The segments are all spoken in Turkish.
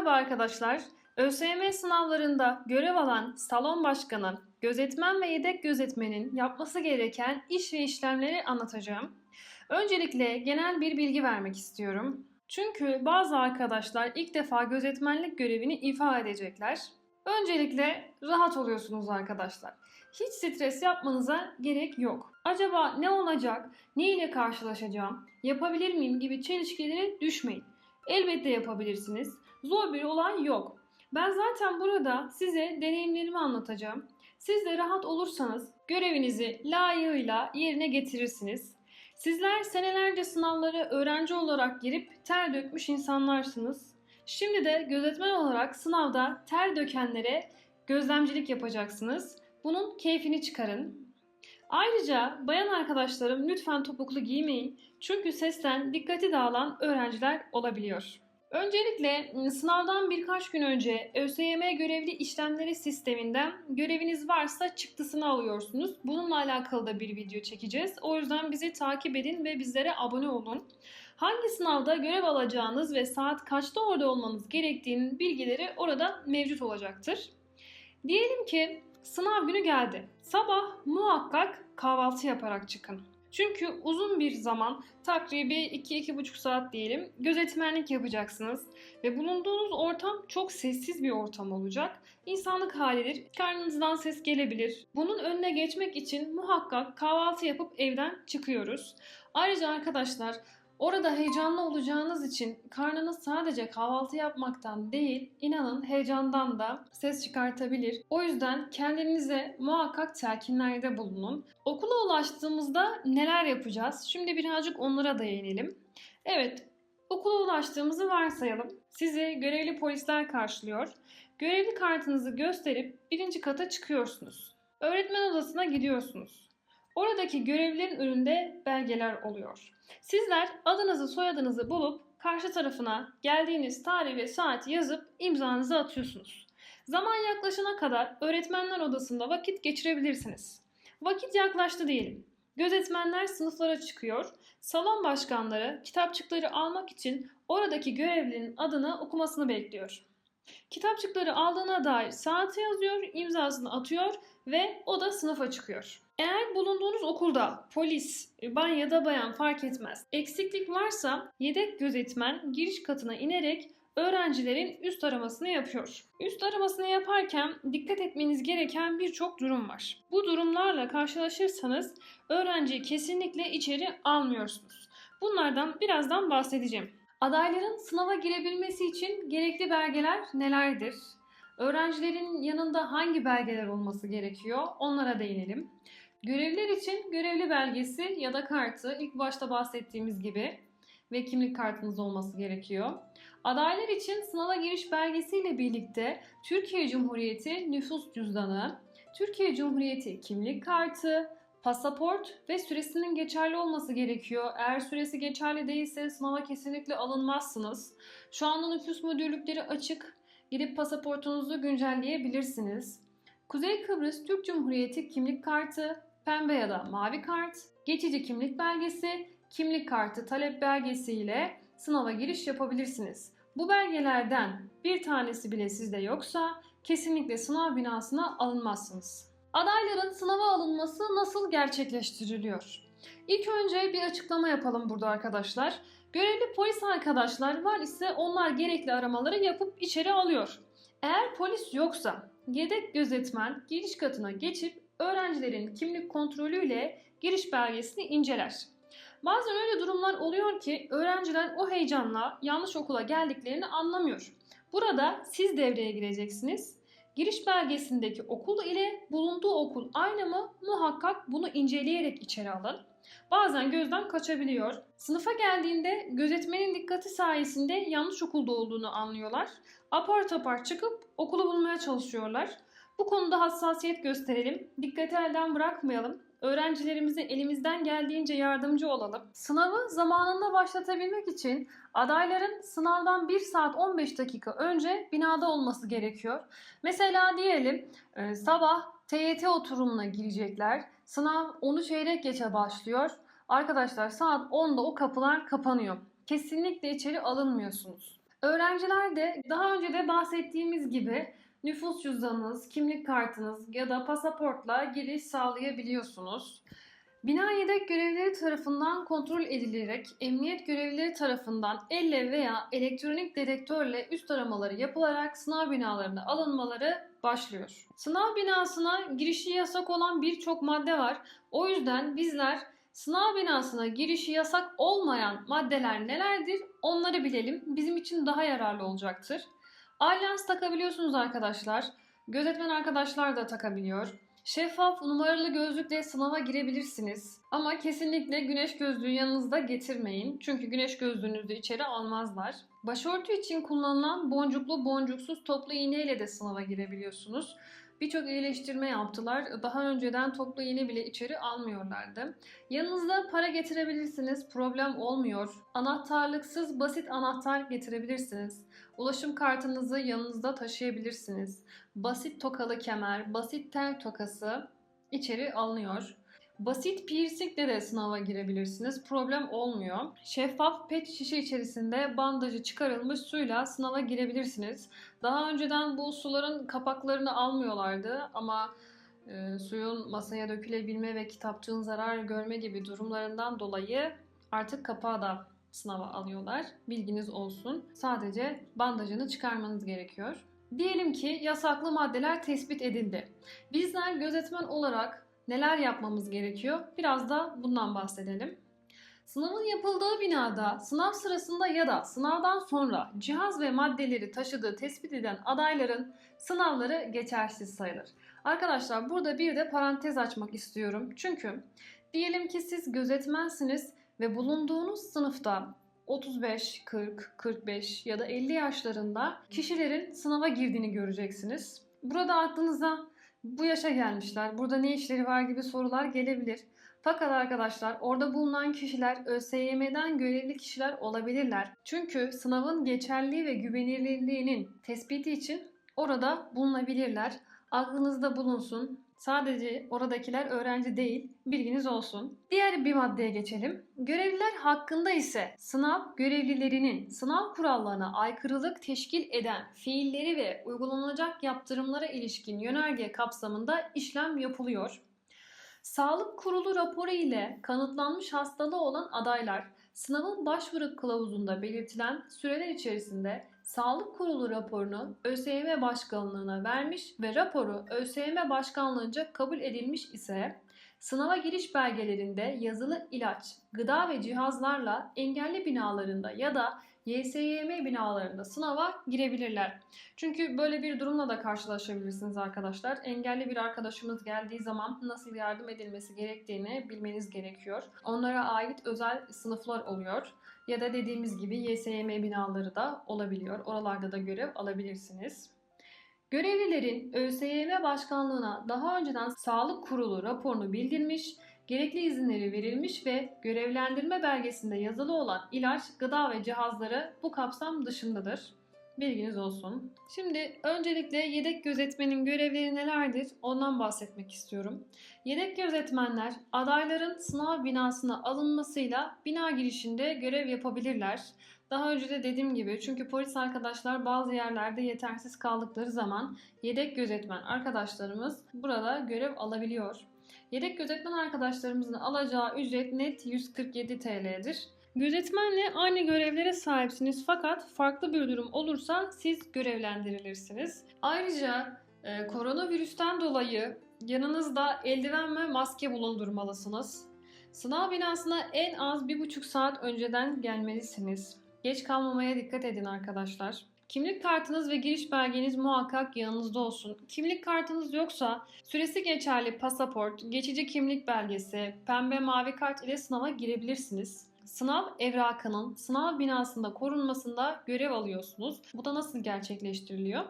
Merhaba arkadaşlar. ÖSYM sınavlarında görev alan salon başkanı, gözetmen ve yedek gözetmenin yapması gereken iş ve işlemleri anlatacağım. Öncelikle genel bir bilgi vermek istiyorum. Çünkü bazı arkadaşlar ilk defa gözetmenlik görevini ifa edecekler. Öncelikle rahat oluyorsunuz arkadaşlar. Hiç stres yapmanıza gerek yok. Acaba ne olacak, ne ile karşılaşacağım, yapabilir miyim gibi çelişkilere düşmeyin. Elbette yapabilirsiniz. Zor bir olay yok. Ben zaten burada size deneyimlerimi anlatacağım. Siz de rahat olursanız görevinizi layığıyla yerine getirirsiniz. Sizler senelerce sınavlara öğrenci olarak girip ter dökmüş insanlarsınız. Şimdi de gözetmen olarak sınavda ter dökenlere gözlemcilik yapacaksınız. Bunun keyfini çıkarın. Ayrıca bayan arkadaşlarım lütfen topuklu giymeyin. Çünkü sesten dikkati dağılan öğrenciler olabiliyor. Öncelikle ıı, sınavdan birkaç gün önce ÖSYM görevli işlemleri sisteminden göreviniz varsa çıktısını alıyorsunuz. Bununla alakalı da bir video çekeceğiz. O yüzden bizi takip edin ve bizlere abone olun. Hangi sınavda görev alacağınız ve saat kaçta orada olmanız gerektiğinin bilgileri orada mevcut olacaktır. Diyelim ki sınav günü geldi. Sabah muhakkak kahvaltı yaparak çıkın. Çünkü uzun bir zaman takribi 2-2,5 saat diyelim gözetmenlik yapacaksınız. Ve bulunduğunuz ortam çok sessiz bir ortam olacak. İnsanlık halidir. Karnınızdan ses gelebilir. Bunun önüne geçmek için muhakkak kahvaltı yapıp evden çıkıyoruz. Ayrıca arkadaşlar Orada heyecanlı olacağınız için karnınız sadece kahvaltı yapmaktan değil, inanın heyecandan da ses çıkartabilir. O yüzden kendinize muhakkak telkinlerde bulunun. Okula ulaştığımızda neler yapacağız? Şimdi birazcık onlara değinelim. Evet, okula ulaştığımızı varsayalım. Sizi görevli polisler karşılıyor. Görevli kartınızı gösterip birinci kata çıkıyorsunuz. Öğretmen odasına gidiyorsunuz. Oradaki görevlilerin önünde belgeler oluyor. Sizler adınızı soyadınızı bulup karşı tarafına geldiğiniz tarih ve saati yazıp imzanızı atıyorsunuz. Zaman yaklaşana kadar öğretmenler odasında vakit geçirebilirsiniz. Vakit yaklaştı diyelim. Gözetmenler sınıflara çıkıyor. Salon başkanları kitapçıkları almak için oradaki görevlinin adını okumasını bekliyor. Kitapçıkları aldığına dair saati yazıyor, imzasını atıyor ve o da sınıfa çıkıyor. Eğer bulunduğunuz okulda polis, bay ya da bayan fark etmez eksiklik varsa yedek gözetmen giriş katına inerek öğrencilerin üst aramasını yapıyor. Üst aramasını yaparken dikkat etmeniz gereken birçok durum var. Bu durumlarla karşılaşırsanız öğrenciyi kesinlikle içeri almıyorsunuz. Bunlardan birazdan bahsedeceğim. Adayların sınava girebilmesi için gerekli belgeler nelerdir? Öğrencilerin yanında hangi belgeler olması gerekiyor? Onlara değinelim. Görevler için görevli belgesi ya da kartı ilk başta bahsettiğimiz gibi ve kimlik kartınız olması gerekiyor. Adaylar için sınava giriş belgesiyle birlikte Türkiye Cumhuriyeti nüfus cüzdanı, Türkiye Cumhuriyeti kimlik kartı, pasaport ve süresinin geçerli olması gerekiyor. Eğer süresi geçerli değilse sınava kesinlikle alınmazsınız. Şu anda nüfus müdürlükleri açık. Gidip pasaportunuzu güncelleyebilirsiniz. Kuzey Kıbrıs Türk Cumhuriyeti kimlik kartı, pembe ya da mavi kart, geçici kimlik belgesi, kimlik kartı talep belgesi ile sınava giriş yapabilirsiniz. Bu belgelerden bir tanesi bile sizde yoksa kesinlikle sınav binasına alınmazsınız. Adayların sınava alınması nasıl gerçekleştiriliyor? İlk önce bir açıklama yapalım burada arkadaşlar. Görevli polis arkadaşlar var ise onlar gerekli aramaları yapıp içeri alıyor. Eğer polis yoksa yedek gözetmen giriş katına geçip öğrencilerin kimlik kontrolüyle giriş belgesini inceler. Bazen öyle durumlar oluyor ki öğrenciler o heyecanla yanlış okula geldiklerini anlamıyor. Burada siz devreye gireceksiniz. Giriş belgesindeki okul ile bulunduğu okul aynı mı? Muhakkak bunu inceleyerek içeri alın. Bazen gözden kaçabiliyor. Sınıfa geldiğinde gözetmenin dikkati sayesinde yanlış okulda olduğunu anlıyorlar. Apar topar çıkıp okulu bulmaya çalışıyorlar. Bu konuda hassasiyet gösterelim. Dikkati elden bırakmayalım. Öğrencilerimize elimizden geldiğince yardımcı olalım. Sınavı zamanında başlatabilmek için adayların sınavdan 1 saat 15 dakika önce binada olması gerekiyor. Mesela diyelim e, sabah TYT oturumuna girecekler. Sınav 10'u çeyrek geçe başlıyor. Arkadaşlar saat 10'da o kapılar kapanıyor. Kesinlikle içeri alınmıyorsunuz. Öğrenciler de daha önce de bahsettiğimiz gibi nüfus cüzdanınız, kimlik kartınız ya da pasaportla giriş sağlayabiliyorsunuz. Bina yedek görevlileri tarafından kontrol edilerek emniyet görevlileri tarafından elle veya elektronik dedektörle üst aramaları yapılarak sınav binalarına alınmaları başlıyor. Sınav binasına girişi yasak olan birçok madde var. O yüzden bizler sınav binasına girişi yasak olmayan maddeler nelerdir onları bilelim. Bizim için daha yararlı olacaktır. Alyans takabiliyorsunuz arkadaşlar. Gözetmen arkadaşlar da takabiliyor. Şeffaf numaralı gözlükle sınava girebilirsiniz. Ama kesinlikle güneş gözlüğü yanınızda getirmeyin. Çünkü güneş gözlüğünüzü içeri almazlar. Başörtü için kullanılan boncuklu boncuksuz toplu iğneyle de sınava girebiliyorsunuz. Birçok iyileştirme yaptılar. Daha önceden toplu iğne bile içeri almıyorlardı. Yanınızda para getirebilirsiniz. Problem olmuyor. Anahtarlıksız basit anahtar getirebilirsiniz. Ulaşım kartınızı yanınızda taşıyabilirsiniz. Basit tokalı kemer, basit tel tokası içeri alınıyor. Basit piercingle de sınava girebilirsiniz. Problem olmuyor. Şeffaf pet şişe içerisinde bandajı çıkarılmış suyla sınava girebilirsiniz. Daha önceden bu suların kapaklarını almıyorlardı ama e, suyun masaya dökülebilme ve kitapçığın zarar görme gibi durumlarından dolayı artık kapağı da sınava alıyorlar. Bilginiz olsun. Sadece bandajını çıkarmanız gerekiyor. Diyelim ki yasaklı maddeler tespit edildi. Bizler gözetmen olarak neler yapmamız gerekiyor? Biraz da bundan bahsedelim. Sınavın yapıldığı binada sınav sırasında ya da sınavdan sonra cihaz ve maddeleri taşıdığı tespit edilen adayların sınavları geçersiz sayılır. Arkadaşlar burada bir de parantez açmak istiyorum. Çünkü diyelim ki siz gözetmensiniz ve bulunduğunuz sınıfta 35, 40, 45 ya da 50 yaşlarında kişilerin sınava girdiğini göreceksiniz. Burada aklınıza bu yaşa gelmişler, burada ne işleri var gibi sorular gelebilir. Fakat arkadaşlar orada bulunan kişiler ÖSYM'den görevli kişiler olabilirler. Çünkü sınavın geçerliliği ve güvenilirliğinin tespiti için orada bulunabilirler. Aklınızda bulunsun. Sadece oradakiler öğrenci değil, bilginiz olsun. Diğer bir maddeye geçelim. Görevliler hakkında ise sınav görevlilerinin sınav kurallarına aykırılık teşkil eden fiilleri ve uygulanacak yaptırımlara ilişkin yönerge kapsamında işlem yapılıyor. Sağlık Kurulu raporu ile kanıtlanmış hastalığı olan adaylar sınavın başvuru kılavuzunda belirtilen süreler içerisinde Sağlık Kurulu raporunu ÖSYM Başkanlığı'na vermiş ve raporu ÖSYM Başkanlığı'nca kabul edilmiş ise sınava giriş belgelerinde yazılı ilaç, gıda ve cihazlarla engelli binalarında ya da YSYM binalarında sınava girebilirler. Çünkü böyle bir durumla da karşılaşabilirsiniz arkadaşlar. Engelli bir arkadaşımız geldiği zaman nasıl yardım edilmesi gerektiğini bilmeniz gerekiyor. Onlara ait özel sınıflar oluyor. Ya da dediğimiz gibi YSYM binaları da olabiliyor. Oralarda da görev alabilirsiniz. Görevlilerin ÖSYM Başkanlığı'na daha önceden Sağlık Kurulu raporunu bildirmiş, gerekli izinleri verilmiş ve görevlendirme belgesinde yazılı olan ilaç, gıda ve cihazları bu kapsam dışındadır. Bilginiz olsun. Şimdi öncelikle yedek gözetmenin görevleri nelerdir ondan bahsetmek istiyorum. Yedek gözetmenler adayların sınav binasına alınmasıyla bina girişinde görev yapabilirler. Daha önce de dediğim gibi çünkü polis arkadaşlar bazı yerlerde yetersiz kaldıkları zaman yedek gözetmen arkadaşlarımız burada görev alabiliyor. Yedek gözetmen arkadaşlarımızın alacağı ücret net 147 TL'dir. Gözetmenle aynı görevlere sahipsiniz fakat farklı bir durum olursa siz görevlendirilirsiniz. Ayrıca e, koronavirüsten dolayı yanınızda eldiven ve maske bulundurmalısınız. Sınav binasına en az bir buçuk saat önceden gelmelisiniz. Geç kalmamaya dikkat edin arkadaşlar. Kimlik kartınız ve giriş belgeniz muhakkak yanınızda olsun. Kimlik kartınız yoksa süresi geçerli pasaport, geçici kimlik belgesi, pembe mavi kart ile sınava girebilirsiniz. Sınav evrakının sınav binasında korunmasında görev alıyorsunuz. Bu da nasıl gerçekleştiriliyor?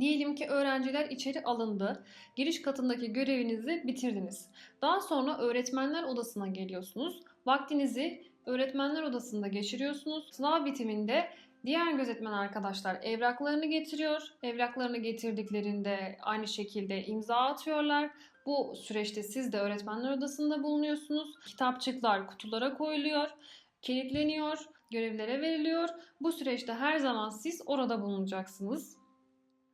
Diyelim ki öğrenciler içeri alındı. Giriş katındaki görevinizi bitirdiniz. Daha sonra öğretmenler odasına geliyorsunuz. Vaktinizi öğretmenler odasında geçiriyorsunuz. Sınav bitiminde diğer gözetmen arkadaşlar evraklarını getiriyor. Evraklarını getirdiklerinde aynı şekilde imza atıyorlar. Bu süreçte siz de öğretmenler odasında bulunuyorsunuz. Kitapçıklar kutulara koyuluyor, kilitleniyor. görevlere veriliyor. Bu süreçte her zaman siz orada bulunacaksınız.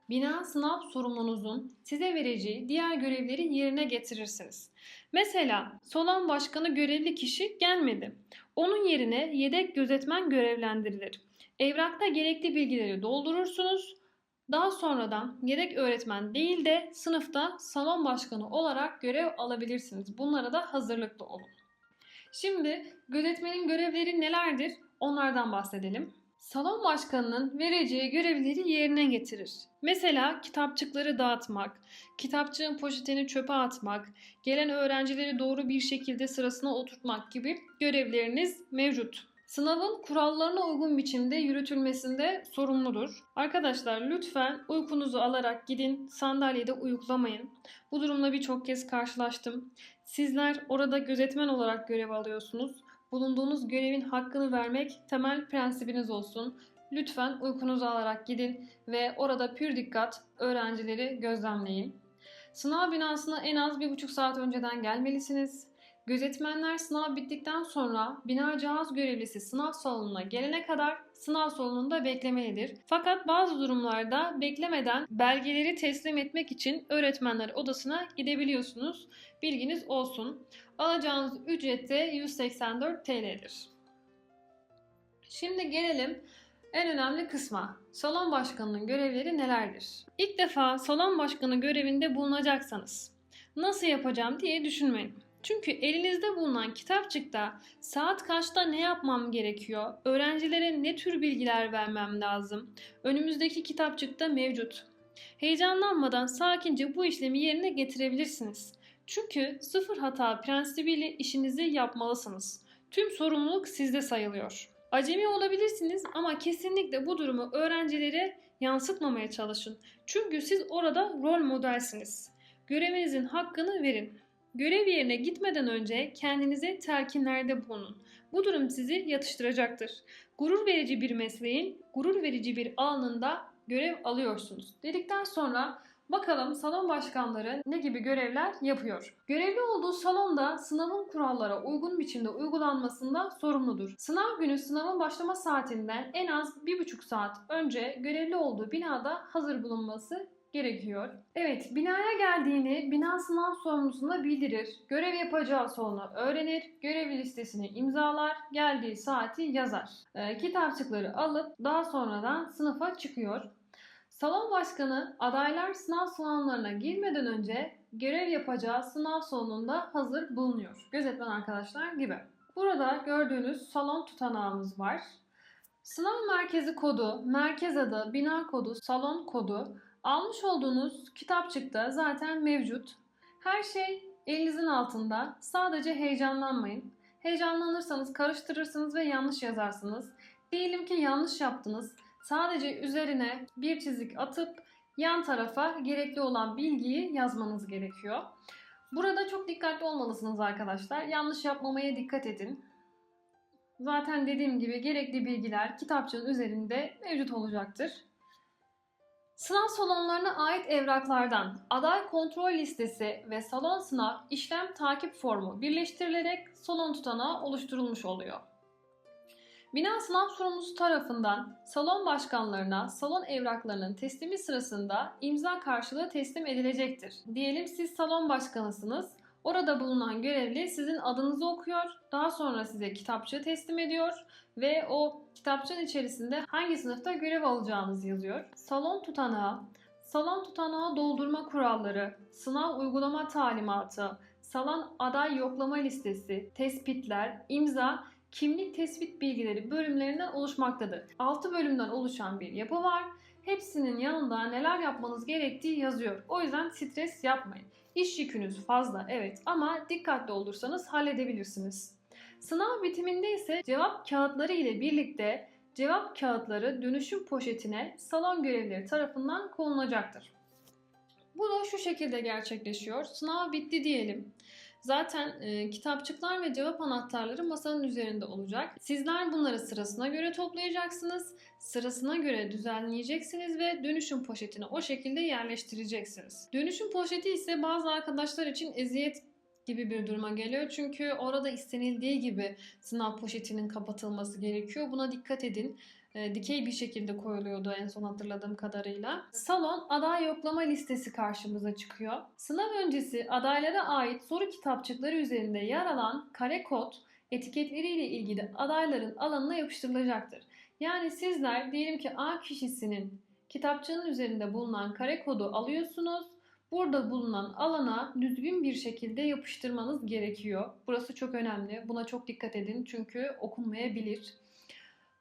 Bina sınav sorumlunuzun size vereceği diğer görevleri yerine getirirsiniz. Mesela salon başkanı görevli kişi gelmedi. Onun yerine yedek gözetmen görevlendirilir. Evrakta gerekli bilgileri doldurursunuz. Daha sonradan yedek öğretmen değil de sınıfta salon başkanı olarak görev alabilirsiniz. Bunlara da hazırlıklı olun. Şimdi gözetmenin görevleri nelerdir? Onlardan bahsedelim. Salon başkanının vereceği görevleri yerine getirir. Mesela kitapçıkları dağıtmak, kitapçığın poşetini çöpe atmak, gelen öğrencileri doğru bir şekilde sırasına oturtmak gibi görevleriniz mevcut. Sınavın kurallarına uygun biçimde yürütülmesinde sorumludur. Arkadaşlar lütfen uykunuzu alarak gidin, sandalyede uyuklamayın. Bu durumla birçok kez karşılaştım. Sizler orada gözetmen olarak görev alıyorsunuz. Bulunduğunuz görevin hakkını vermek temel prensibiniz olsun. Lütfen uykunuzu alarak gidin ve orada pür dikkat öğrencileri gözlemleyin. Sınav binasına en az bir buçuk saat önceden gelmelisiniz. Gözetmenler sınav bittikten sonra bina cihaz görevlisi sınav salonuna gelene kadar sınav salonunda beklemelidir. Fakat bazı durumlarda beklemeden belgeleri teslim etmek için öğretmenler odasına gidebiliyorsunuz. Bilginiz olsun. Alacağınız ücret de 184 TL'dir. Şimdi gelelim en önemli kısma. Salon başkanının görevleri nelerdir? İlk defa salon başkanı görevinde bulunacaksanız nasıl yapacağım diye düşünmeyin. Çünkü elinizde bulunan kitapçıkta saat kaçta ne yapmam gerekiyor, öğrencilere ne tür bilgiler vermem lazım, önümüzdeki kitapçıkta mevcut. Heyecanlanmadan sakince bu işlemi yerine getirebilirsiniz. Çünkü sıfır hata prensibiyle işinizi yapmalısınız. Tüm sorumluluk sizde sayılıyor. Acemi olabilirsiniz ama kesinlikle bu durumu öğrencilere yansıtmamaya çalışın. Çünkü siz orada rol modelsiniz. Görevinizin hakkını verin. Görev yerine gitmeden önce kendinize telkinlerde bulunun. Bu durum sizi yatıştıracaktır. Gurur verici bir mesleğin, gurur verici bir alanında görev alıyorsunuz. Dedikten sonra bakalım salon başkanları ne gibi görevler yapıyor. Görevli olduğu salonda sınavın kurallara uygun biçimde uygulanmasında sorumludur. Sınav günü sınavın başlama saatinden en az 1,5 saat önce görevli olduğu binada hazır bulunması gerekiyor. Evet, binaya geldiğini bina sınav sorumlusuna bildirir. Görev yapacağı salonu öğrenir. Görevli listesini imzalar. Geldiği saati yazar. E, kitapçıkları alıp daha sonradan sınıfa çıkıyor. Salon başkanı adaylar sınav salonlarına girmeden önce görev yapacağı sınav salonunda hazır bulunuyor. Gözetmen arkadaşlar gibi. Burada gördüğünüz salon tutanağımız var. Sınav merkezi kodu, merkez adı, bina kodu, salon kodu, Almış olduğunuz kitapçıkta zaten mevcut. Her şey elinizin altında. Sadece heyecanlanmayın. Heyecanlanırsanız karıştırırsınız ve yanlış yazarsınız. Diyelim ki yanlış yaptınız. Sadece üzerine bir çizik atıp yan tarafa gerekli olan bilgiyi yazmanız gerekiyor. Burada çok dikkatli olmalısınız arkadaşlar. Yanlış yapmamaya dikkat edin. Zaten dediğim gibi gerekli bilgiler kitapçığın üzerinde mevcut olacaktır. Sınav salonlarına ait evraklardan aday kontrol listesi ve salon sınav işlem takip formu birleştirilerek salon tutanağı oluşturulmuş oluyor. Bina sınav sorumlusu tarafından salon başkanlarına salon evraklarının teslimi sırasında imza karşılığı teslim edilecektir. Diyelim siz salon başkanısınız. Orada bulunan görevli sizin adınızı okuyor, daha sonra size kitapçığı teslim ediyor ve o kitapçığın içerisinde hangi sınıfta görev alacağınızı yazıyor. Salon tutanağı, salon tutanağı doldurma kuralları, sınav uygulama talimatı, salon aday yoklama listesi, tespitler, imza, kimlik tespit bilgileri bölümlerinden oluşmaktadır. 6 bölümden oluşan bir yapı var. Hepsinin yanında neler yapmanız gerektiği yazıyor. O yüzden stres yapmayın. İş yükünüz fazla evet ama dikkatli olursanız halledebilirsiniz. Sınav bitiminde ise cevap kağıtları ile birlikte cevap kağıtları dönüşüm poşetine salon görevlileri tarafından konulacaktır. Bu da şu şekilde gerçekleşiyor. Sınav bitti diyelim. Zaten e, kitapçıklar ve cevap anahtarları masanın üzerinde olacak. Sizler bunları sırasına göre toplayacaksınız. Sırasına göre düzenleyeceksiniz ve dönüşüm poşetine o şekilde yerleştireceksiniz. Dönüşüm poşeti ise bazı arkadaşlar için eziyet gibi bir duruma geliyor. Çünkü orada istenildiği gibi sınav poşetinin kapatılması gerekiyor. Buna dikkat edin. E, dikey bir şekilde koyuluyordu en son hatırladığım kadarıyla. Salon aday yoklama listesi karşımıza çıkıyor. Sınav öncesi adaylara ait soru kitapçıkları üzerinde yer alan kare kod etiketleriyle ilgili adayların alanına yapıştırılacaktır. Yani sizler diyelim ki A kişisinin kitapçığının üzerinde bulunan kare kodu alıyorsunuz. Burada bulunan alana düzgün bir şekilde yapıştırmanız gerekiyor. Burası çok önemli. Buna çok dikkat edin çünkü okunmayabilir.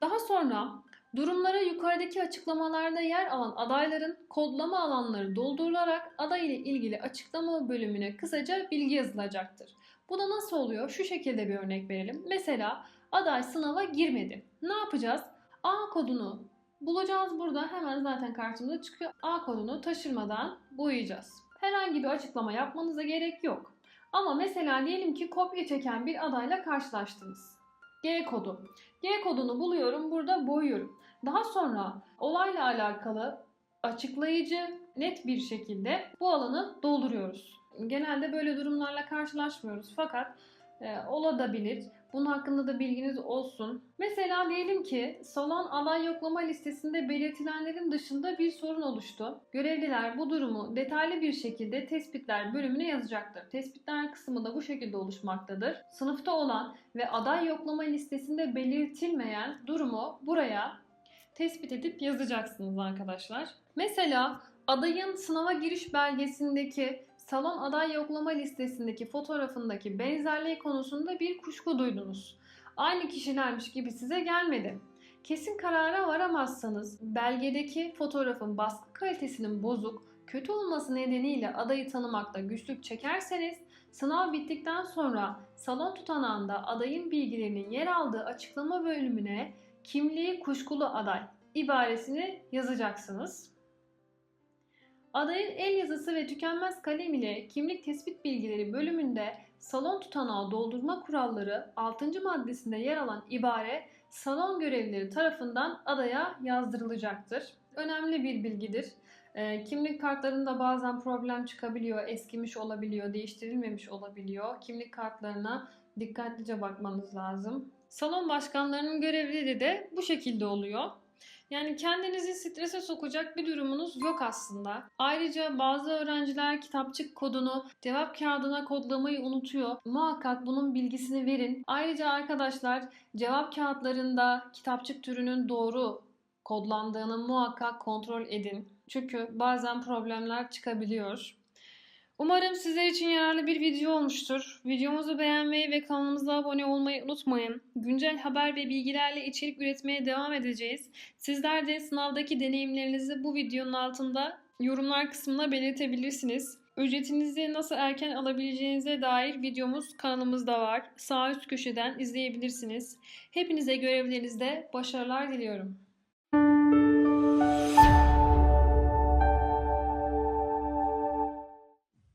Daha sonra durumlara yukarıdaki açıklamalarda yer alan adayların kodlama alanları doldurularak aday ile ilgili açıklama bölümüne kısaca bilgi yazılacaktır. Bu da nasıl oluyor? Şu şekilde bir örnek verelim. Mesela aday sınava girmedi. Ne yapacağız? A kodunu bulacağız burada. Hemen zaten karşımıza çıkıyor. A kodunu taşırmadan boyayacağız. Herhangi bir açıklama yapmanıza gerek yok. Ama mesela diyelim ki kopya çeken bir adayla karşılaştınız. G kodu. G kodunu buluyorum, burada boyuyorum. Daha sonra olayla alakalı açıklayıcı, net bir şekilde bu alanı dolduruyoruz. Genelde böyle durumlarla karşılaşmıyoruz fakat e, olabilir. Bunun hakkında da bilginiz olsun. Mesela diyelim ki salon aday yoklama listesinde belirtilenlerin dışında bir sorun oluştu. Görevliler bu durumu detaylı bir şekilde tespitler bölümüne yazacaktır. Tespitler kısmı da bu şekilde oluşmaktadır. Sınıfta olan ve aday yoklama listesinde belirtilmeyen durumu buraya tespit edip yazacaksınız arkadaşlar. Mesela adayın sınava giriş belgesindeki salon aday yoklama listesindeki fotoğrafındaki benzerliği konusunda bir kuşku duydunuz. Aynı kişilermiş gibi size gelmedi. Kesin karara varamazsanız belgedeki fotoğrafın baskı kalitesinin bozuk, kötü olması nedeniyle adayı tanımakta güçlük çekerseniz sınav bittikten sonra salon tutanağında adayın bilgilerinin yer aldığı açıklama bölümüne kimliği kuşkulu aday ibaresini yazacaksınız. Adayın el yazısı ve tükenmez kalem ile kimlik tespit bilgileri bölümünde salon tutanağı doldurma kuralları 6. maddesinde yer alan ibare salon görevlileri tarafından adaya yazdırılacaktır. Önemli bir bilgidir. E, kimlik kartlarında bazen problem çıkabiliyor, eskimiş olabiliyor, değiştirilmemiş olabiliyor. Kimlik kartlarına dikkatlice bakmanız lazım. Salon başkanlarının görevleri de bu şekilde oluyor. Yani kendinizi strese sokacak bir durumunuz yok aslında. Ayrıca bazı öğrenciler kitapçık kodunu cevap kağıdına kodlamayı unutuyor. Muhakkak bunun bilgisini verin. Ayrıca arkadaşlar cevap kağıtlarında kitapçık türünün doğru kodlandığını muhakkak kontrol edin. Çünkü bazen problemler çıkabiliyor. Umarım sizler için yararlı bir video olmuştur. Videomuzu beğenmeyi ve kanalımıza abone olmayı unutmayın. Güncel haber ve bilgilerle içerik üretmeye devam edeceğiz. Sizler de sınavdaki deneyimlerinizi bu videonun altında yorumlar kısmına belirtebilirsiniz. Ücretinizi nasıl erken alabileceğinize dair videomuz kanalımızda var. Sağ üst köşeden izleyebilirsiniz. Hepinize görevlerinizde başarılar diliyorum.